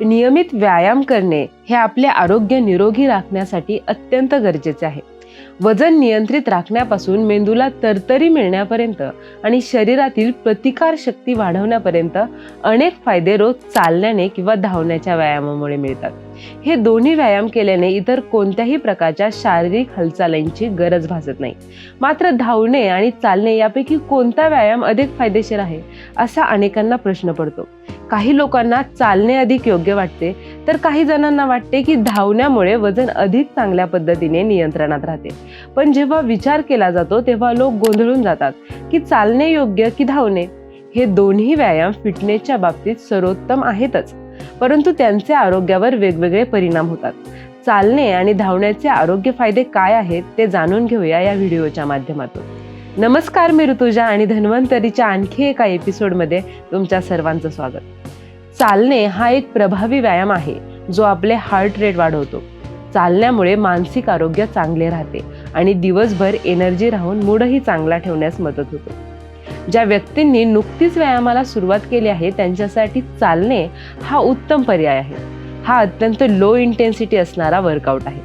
नियमित व्यायाम करणे हे आपले आरोग्य निरोगी राखण्यासाठी अत्यंत गरजेचे आहे. वजन नियंत्रित राखण्यापासून मेंदूला तरतरी मिळण्यापर्यंत आणि शरीरातील प्रतिकार शक्ती वाढवण्यापर्यंत अनेक फायदे रोज चालण्याने किंवा धावण्याच्या व्यायामामुळे मिळतात. हे दोन्ही व्यायाम केल्याने इतर कोणत्याही प्रकारच्या शारीरिक हालचालींची गरज भासत नाही. मात्र धावणे आणि चालणे यापैकी कोणता व्यायाम अधिक फायदेशीर आहे असा अनेकांना प्रश्न पडतो. काही लोकांना चालणे अधिक योग्य वाटते तर काही जणांना वाटते की धावण्यामुळे वजन अधिक चांगल्या पद्धतीने नियंत्रणात राहते. पण जेव्हा विचार केला जातो तेव्हा लोक गोंधळून जातात की चालणे योग्य की धावणे? हे दोन्ही व्यायाम फिटनेसच्या बाबतीत सर्वोत्तम आहेतच. परंतु त्यांचे आरोग्यावर वेगवेगळे परिणाम होतात. चालणे आणि धावण्याचे आरोग्य फायदे काय आहेत ते जाणून घेऊया या व्हिडिओच्या माध्यमातून. नमस्कार मी ऋतुजा आणि धन्वंतरीच्या आणखी एका एपिसोडमध्ये तुमच्या सर्वांचं स्वागत. चालणे हा एक प्रभावी व्यायाम आहे जो आपले हार्ट रेट वाढवतो. चालण्यामुळे मानसिक आरोग्य चांगले राहते आणि दिवसभर एनर्जी राहून मूडही चांगला ठेवण्यास मदत होतो. ज्या व्यक्तींनी नुकतीच व्यायामाला सुरुवात केली आहे त्यांच्यासाठी चालणे हा उत्तम पर्याय आहे. हा अत्यंत लो इंटेन्सिटी असणारा वर्कआउट आहे.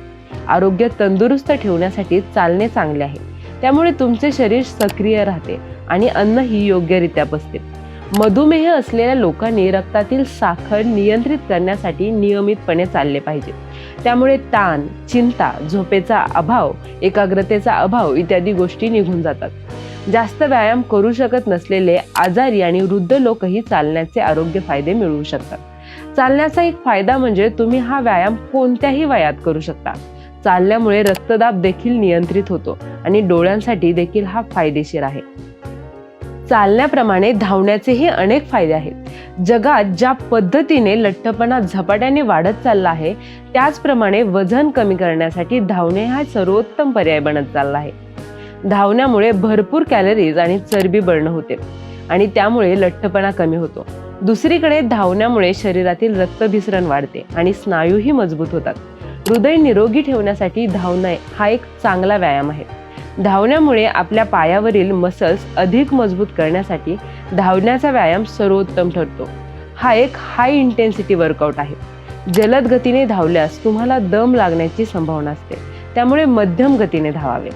आरोग्य तंदुरुस्त ठेवण्यासाठी चालणे चांगले आहे. त्यामुळे तुमचे शरीर सक्रिय राहते आणि अन्नही योग्यरित्या पचते मधुमेह असलेल्या लोकांनी रक्तातील साखर नियंत्रित करण्यासाठी नियमितपणे चालले पाहिजे. त्यामुळे ताण चिंता झोपेचा अभाव एकाग्रतेचा अभाव इत्यादी गोष्टी निघून जातात. जास्त व्यायाम करू शकत नसलेले आजारी आणि वृद्ध लोकही चालण्याचे आरोग्य फायदे मिळवू शकतात. चालण्याचा एक फायदा म्हणजे तुम्ही हा व्यायाम कोणत्याही वयात करू शकता. चालल्यामुळे रक्तदाब देखील नियंत्रित होतो आणि डोळ्यांसाठी देखील हा फायदेशीर आहे. चालण्याप्रमाणे धावण्याचेही अनेक फायदे आहेत. जगात ज्या पद्धतीने लठ्ठपणा झपाट्याने वाढत चालला आहे त्याचप्रमाणे वजन कमी करण्यासाठी धावणे हा सर्वोत्तम पर्याय बनत चालला आहे. धावण्यामुळे भरपूर कॅलरीज आणि चरबी बर्न होते आणि त्यामुळे लठ्ठपणा कमी होतो. दुसरीकडे धावण्यामुळे शरीरातील रक्तभिसरण वाढते आणि स्नायूही मजबूत होतात. हृदय निरोगी ठेवण्यासाठी धावणे हा एक चांगला व्यायाम आहे. धावण्यामुळे आपल्या पायावरील मसल्स अधिक मजबूत करण्यासाठी धावण्याचा व्यायाम सर्वोत्तम ठरतो. हा एक हाय इंटेन्सिटी वर्कआउट आहे. जलद गतीने धावल्यास तुम्हाला दम लागण्याची संभावना असते. त्यामुळे मध्यम गतीने धावावे.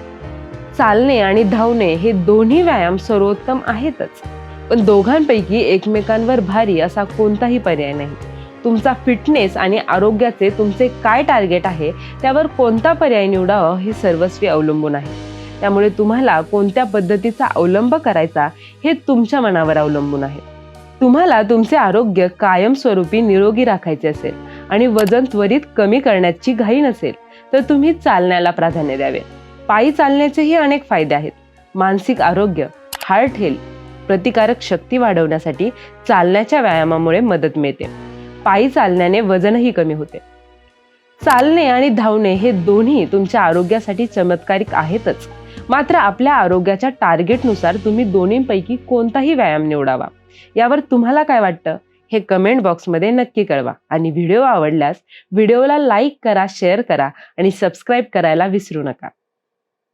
चालणे आणि धावणे हे दोन्ही व्यायाम सर्वोत्तम आहेतच. पण दोघांपैकी एकमेकांवर भारी असा कोणताही पर्याय नाही. तुमचा फिटनेस आणि आरोग्याचे तुमचे काय टार्गेट आहे त्यावर कोणता पर्याय निवडावा हे सर्वस्वी अवलंबून आहे. त्यामुळे तुम्हाला कोणत्या पद्धतीचा अवलंब करायचा हे तुमच्या मनावर अवलंबून आहे. तुम्हाला तुमचे आरोग्य कायमस्वरूपी निरोगी राखायचे असेल आणि वजन त्वरित कमी करण्याची घाई नसेल तर तुम्ही चालण्याला प्राधान्य द्यावे. पायी चालण्याचेही अनेक फायदे आहेत. मानसिक आरोग्य हार्ट हेल्थ प्रतिकारक शक्ती वाढवण्यासाठी चालण्याच्या व्यायामामुळे मदत मिळते. पायी चालण्याने वजनही कमी होते. चालणे आणि धावणे हे दोन्ही तुमच्या आरोग्यासाठी चमत्कारिक आहेतच. मात्र आपल्या आरोग्याच्या टार्गेटनुसार तुम्ही दोन्हीपैकी कोणताही व्यायाम निवडावा. यावर तुम्हाला काय वाटतं? हे कमेंट बॉक्समध्ये नक्की कळवा. आणि व्हिडिओ आवडल्यास व्हिडिओला लाईक करा शेअर करा आणि सबस्क्राईब करायला विसरू नका.